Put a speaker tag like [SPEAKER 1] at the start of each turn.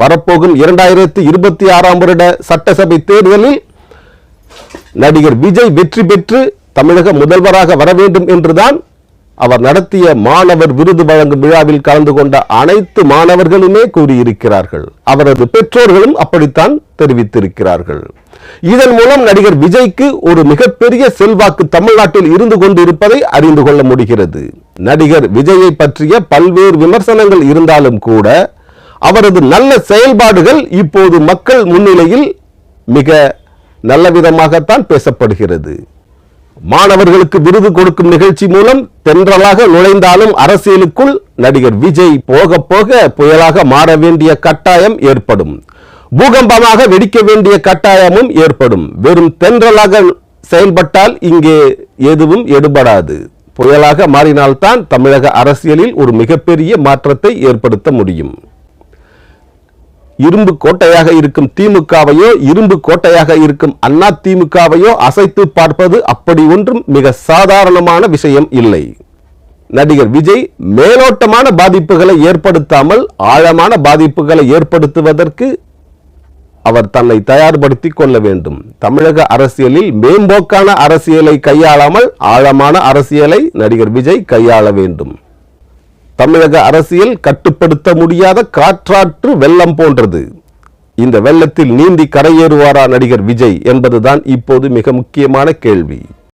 [SPEAKER 1] வரப்போகும் இரண்டாயிரத்தி இருபத்தி ஆறாம் வருட சட்டசபை தேர்தலில் நடிகர் விஜய் வெற்றி பெற்று தமிழக முதல்வராக வர வேண்டும் என்றுதான் அவர் நடத்திய மாணவர் விருது வழங்கும் விழாவில் கலந்து கொண்ட அனைத்து மாணவர்களுமே கூறியிருக்கிறார்கள். அவரது பெற்றோர்களும் அப்படித்தான் தெரிவித்திருக்கிறார்கள். இதன் மூலம் நடிகர் விஜய்க்கு ஒரு மிகப்பெரிய செல்வாக்கு தமிழ்நாட்டில் இருந்து கொண்டிருப்பதை அறிந்து கொள்ள முடிகிறது. நடிகர் விஜயை பற்றிய பல்வேறு விமர்சனங்கள் இருந்தாலும் கூட அவரது நல்ல செயல்பாடுகள் இப்போது மக்கள் முன்னிலையில் மிக நல்ல விதமாகத்தான் பேசப்படுகிறது. மாணவர்களுக்கு விருது கொடுக்கும் நிகழ்ச்சி மூலம் தென்றலாக நுழைந்தாலும் அரசியலுக்குள் நடிகர் விஜய் போக போக புயலாக மாற வேண்டிய கட்டாயம் ஏற்படும். பூகம்பமாக வெடிக்க வேண்டிய கட்டாயமும் ஏற்படும். வெறும் தென்றலாக செயல்பட்டால் இங்கே எதுவும் எடுபடாது. புயலாக மாறினால்தான் தமிழக அரசியலில் ஒரு மிகப்பெரிய மாற்றத்தை ஏற்படுத்த முடியும். இரும்பு கோட்டையாக இருக்கும் திமுகவையோ இரும்பு கோட்டையாக இருக்கும் அண்ணா திமுகவையோ அசைத்து பார்ப்பது அப்படி ஒன்றும் மிக சாதாரணமான விஷயம் இல்லை. நடிகர் விஜய் மேலோட்டமான பாதிப்புகளை ஏற்படுத்தாமல் ஆழமான பாதிப்புகளை ஏற்படுத்துவதற்கு அவர் தன்னை தயார்படுத்திக் கொள்ள வேண்டும். தமிழக அரசியலில் மேம்போக்கான அரசியலை கையாளாமல் ஆழமான அரசியலை நடிகர் விஜய் கையாள வேண்டும். தமிழக அரசியல் கட்டுப்படுத்த முடியாத காற்றாற்று வெள்ளம் போன்றது. இந்த வெள்ளத்தில் நீந்தி கரையேறுவாரா நடிகர் விஜய் என்பதுதான் இப்போது மிக முக்கியமான கேள்வி.